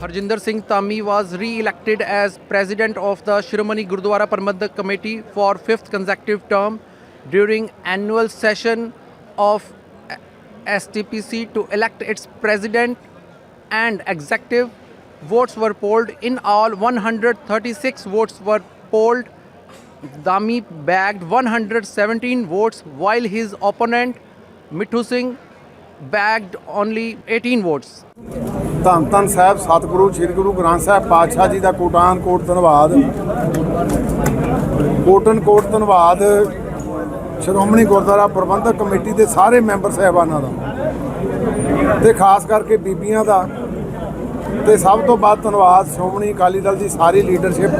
Harjinder Singh Tami was re-elected as president of the Shiromani Gurdwara Parbandhak Committee for fifth consecutive term during annual session of STPC to elect its president and executive. Votes were polled. In all, 136 votes were polled. Dami bagged 117 votes while his opponent Mithu Singh bagged only 18 votes. ਧੰਨ ਧੰਨ ਸਾਹਿਬ, ਸਤਿਗੁਰੂ, ਸ੍ਰੀ ਗੁਰੂ ਗ੍ਰੰਥ ਸਾਹਿਬ, ਪਾਤਸ਼ਾਹ ਜੀ ਦਾ ਕੋਟਾਨ ਕੋਟ ਧੰਨਵਾਦ। Cotton ਕੋਟ ਧੰਨਵਾਦ, Shiromani Gurdwara Parbandhak committee ਦੇ ਸਾਰੇ member ਸਾਹਿਬਾਨਾਂ ਦਾ ਤੇ ਖਾਸ ਕਰਕੇ ਬੀਬੀਆਂ ਦਾ। ਤੇ ਸਭ ਤੋਂ ਵੱਧ ਧੰਨਵਾਦ ਸ਼੍ਰੋਮਣੀ ਅਕਾਲੀ ਦਲ ਦੀ ਸਾਰੀ ਲੀਡਰਸ਼ਿਪ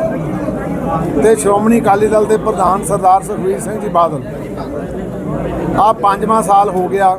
ਤੇ ਸ਼੍ਰੋਮਣੀ ਅਕਾਲੀ ਦਲ ਦੇ ਪ੍ਰਧਾਨ ਸਰਦਾਰ ਸੁਖਬੀਰ ਸਿੰਘ ਜੀ ਬਾਦਲ। ਆ ਪੰਜਵਾਂ ਸਾਲ ਹੋ ਗਿਆ।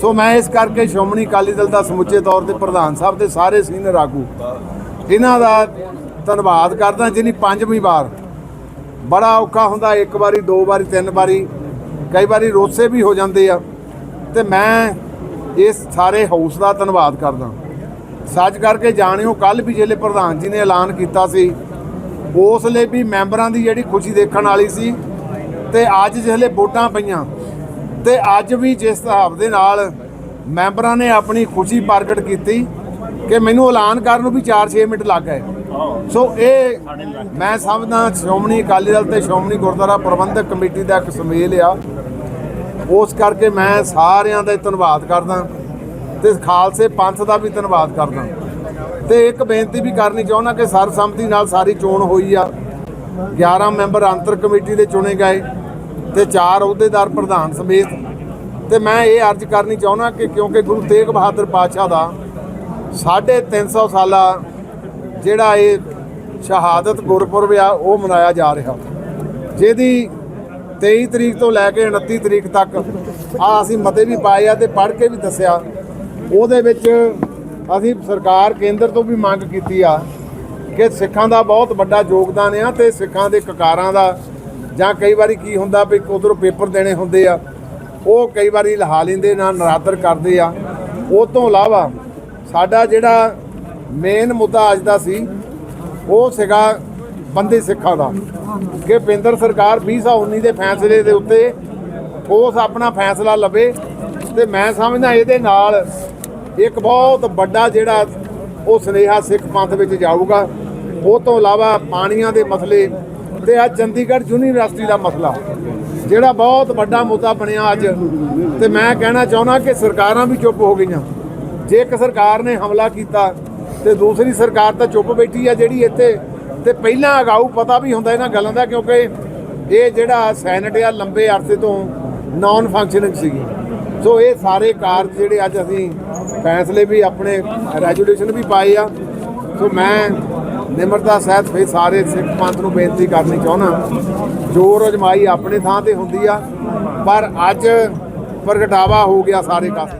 ਸੋ ਮੈਂ ਇਸ ਕਰਕੇ ਸ਼੍ਰੋਮਣੀ ਅਕਾਲੀ ਦਲ ਦਾ ਸਮੁੱਚੇ ਤੌਰ ਤੇ ਪ੍ਰਧਾਨ ਸਾਹਿਬ ਦੇ ਸਾਰੇ ਸੀਨੀਅਰ ਆਗੂ ਇਹਨਾਂ ਦਾ ਧੰਨਵਾਦ ਕਰਦਾ ਜਿਹਨੀ ਪੰਜਵੀਂ ਵਾਰ ਬੜਾ ਔਖਾ ਹੁੰਦਾ, ਇੱਕ ਵਾਰੀ, ਦੋ ਵਾਰੀ, ਤਿੰਨ ਵਾਰੀ, ਕਈ ਵਾਰੀ ਰੋਸੇ ਵੀ ਹੋ ਜਾਂਦੇ ਆ। ਤੇ ਮੈਂ ਇਸ ਸਾਰੇ ਹਾਊਸ ਦਾ ਧੰਨਵਾਦ ਕਰਦਾ। ਸੱਚ ਕਰਕੇ ਜਾਣਿਓ ਕੱਲ ਵੀ ਜਿਹੜੇ ਪ੍ਰਧਾਨ ਜੀ ਨੇ ਐਲਾਨ ਕੀਤਾ ਸੀ, ਉਸ ਲਈ ਵੀ ਮੈਂਬਰਾਂ ਦੀ ਜਿਹੜੀ ਖੁਸ਼ੀ ਦੇਖਣ ਵਾਲੀ ਸੀ ਤੇ ਅੱਜ ਜਿਹੜੇ ਵੋਟਾਂ ਪਈਆਂ ਤੇ ਅੱਜ ਵੀ ਜਿਸ ਹਿਸਾਬ ਦੇ ਨਾਲ ਮੈਂਬਰਾਂ ਨੇ ਆਪਣੀ ਖੁਸ਼ੀ ਪ੍ਰਗਟ ਕੀਤੀ ਕਿ ਮੈਨੂੰ ਐਲਾਨ ਕਰਨ ਨੂੰ ਵੀ 4-6 ਮਿੰਟ ਲੱਗ ਗਏ। ਸੋ ਇਹ ਮੈਂ ਸਮਝਦਾ ਸ਼੍ਰੋਮਣੀ ਅਕਾਲੀ ਦਲ ਤੇ ਸ਼੍ਰੋਮਣੀ ਗੁਰਦੁਆਰਾ ਪ੍ਰਬੰਧਕ ਕਮੇਟੀ ਦਾ ਇੱਕ ਸੁਮੇਲ ਆ। ਉਸ ਕਰਕੇ ਮੈਂ ਸਾਰਿਆਂ ਦਾ ਧੰਨਵਾਦ ਕਰਦਾ ਤੇ ਖਾਲਸੇ ਪੰਥ ਦਾ ਵੀ ਧੰਨਵਾਦ ਕਰਦਾ। ਤੇ ਇੱਕ ਬੇਨਤੀ ਵੀ ਕਰਨੀ ਚਾਹੁੰਦਾ ਕਿ ਸਰਬਸੰਮਤੀ ਨਾਲ ਸਾਰੀ ਚੋਣ ਹੋਈ ਆ। 11 ਮੈਂਬਰ ਅੰਤਰ ਕਮੇਟੀ ਦੇ ਚੁਣੇ ਗਏ। ਤੇ ਚਾਰ ਅਹੁਦੇਦਾਰ ਪ੍ਰਧਾਨ ਸਮੇਤ। ਤੇ ਮੈਂ ਇਹ ਅਰਜ਼ ਕਰਨੀ ਚਾਹੁੰਦਾ ਕਿ ਕਿਉਂਕਿ ਗੁਰੂ ਤੇਗ ਬਹਾਦਰ ਪਾਤਸ਼ਾਹ ਦਾ 350 ਸਾਲਾ ਜਿਹੜਾ ਇਹ ਸ਼ਹਾਦਤ ਗੁਰਪੁਰਬ ਆ, ਉਹ ਮਨਾਇਆ ਜਾ ਰਿਹਾ। ਜਿਹਦੀ 23 ਤਰੀਕ ਤੋਂ ਲੈ ਕੇ 29 ਤਰੀਕ ਤੱਕ ਆ ਅਸੀਂ ਮਤੇ ਵੀ ਪਾਏ ਆ ਤੇ ਪੜ੍ਹ ਕੇ ਵੀ ਦੱਸਿਆ। ਉਹਦੇ ਵਿੱਚ ਅਸੀਂ ਸਰਕਾਰ ਕੇਂਦਰ ਤੋਂ ਵੀ ਮੰਗ ਕੀਤੀ ਆ ਕਿ ਸਿੱਖਾਂ ਦਾ ਬਹੁਤ ਵੱਡਾ ਯੋਗਦਾਨ ਆ ਤੇ ਸਿੱਖਾਂ ਦੇ ਕਕਾਰਾਂ ਦਾ ਜਾਂ ਕਈ ਵਾਰੀ ਕੀ ਹੁੰਦਾ ਵੀ ਉਧਰੋਂ ਪੇਪਰ ਦੇਣੇ ਹੁੰਦੇ ਆ, ਉਹ ਕਈ ਵਾਰੀ ਲਹਾ ਲੈਂਦੇ ਨਾਲ ਨਰਾਦਰ ਕਰਦੇ ਆ। ਉਹ ਤੋਂ ਇਲਾਵਾ ਸਾਡਾ ਜਿਹੜਾ ਮੇਨ ਮੁੱਦਾ ਅੱਜ ਦਾ ਸੀ, ਉਹ ਸੀਗਾ ਬੰਦੇ ਸਿੱਖਾਂ ਦਾ। ਕਿ ਕੇਂਦਰ ਸਰਕਾਰ 2019 ਦੇ ਫੈਸਲੇ ਦੇ ਉੱਤੇ ਠੋਸ ਆਪਣਾ ਫੈਸਲਾ ਲਵੇ ਤੇ ਮੈਂ ਸਮਝਦਾ ਇਹਦੇ ਨਾਲ ਇੱਕ ਬਹੁਤ ਵੱਡਾ ਜਿਹੜਾ ਉਹ ਸਨੇਹਾ ਸਿੱਖ ਪੰਥ ਵਿੱਚ ਜਾਊਗਾ। ਉਹ ਤੋਂ ਇਲਾਵਾ ਪਾਣੀਆਂ ਦੇ ਮਸਲੇ ਤੇ ਆ ਚੰਡੀਗੜ੍ਹ ਯੂਨੀਵਰਸਿਟੀ ਦਾ ਮਸਲਾ, ਜਿਹੜਾ ਬਹੁਤ ਵੱਡਾ ਮੁੱਦਾ ਬਣਿਆ ਅੱਜ। ਤੇ ਮੈਂ ਕਹਿਣਾ ਚਾਹੁੰਦਾ ਕਿ ਸਰਕਾਰਾਂ ਵੀ ਚੁੱਪ ਹੋ ਗਈਆਂ। ਜੇ ਇੱਕ ਸਰਕਾਰ ਨੇ ਹਮਲਾ ਕੀਤਾ, ਤੇ ਦੂਸਰੀ ਸਰਕਾਰ ਤਾਂ ਚੁੱਪ ਬੈਠੀ ਆ ਜਿਹੜੀ ਇੱਥੇ। ਤੇ ਪਹਿਲਾਂ ਅਗਾਊ ਪਤਾ ਵੀ ਹੁੰਦਾ ਇਹਨਾਂ ਗੱਲਾਂ ਦਾ, ਕਿਉਂਕਿ ਇਹ ਜਿਹੜਾ ਸੈਨੇਟ ਆ, ਲੰਬੇ ਅਰਸੇ ਤੋਂ ਨਾਨ ਫੰਕਸ਼ਨਿੰਗ ਸੀਗੀ। ਸੋ ਇਹ ਸਾਰੇ ਕਾਰਜ ਜਿਹੜੇ ਅੱਜ ਅਸੀਂ ਫੈਸਲੇ ਵੀ ਆਪਣੇ ਰੈਜੂਲੇਸ਼ਨ ਵੀ ਪਾਏ ਆ। ਸੋ ਮੈਂ ਨਿਮਰਤਾ ਸਹਿਤ ਫੇ ਸਾਰੇ ਸਿੱਖ ਪੰਥ ਨੂੰ ਬੇਨਤੀ ਕਰਨੀ ਚਾਹੁੰਦਾ। ਜੋ ਰਜਮਾਈ ਆਪਣੇ ਥਾਂ ਤੇ ਹੁੰਦੀ ਆ, ਪਰ ਅੱਜ ਪ੍ਰਗਟਾਵਾ ਹੋ ਗਿਆ ਸਾਰੇ ਕਾਸੇ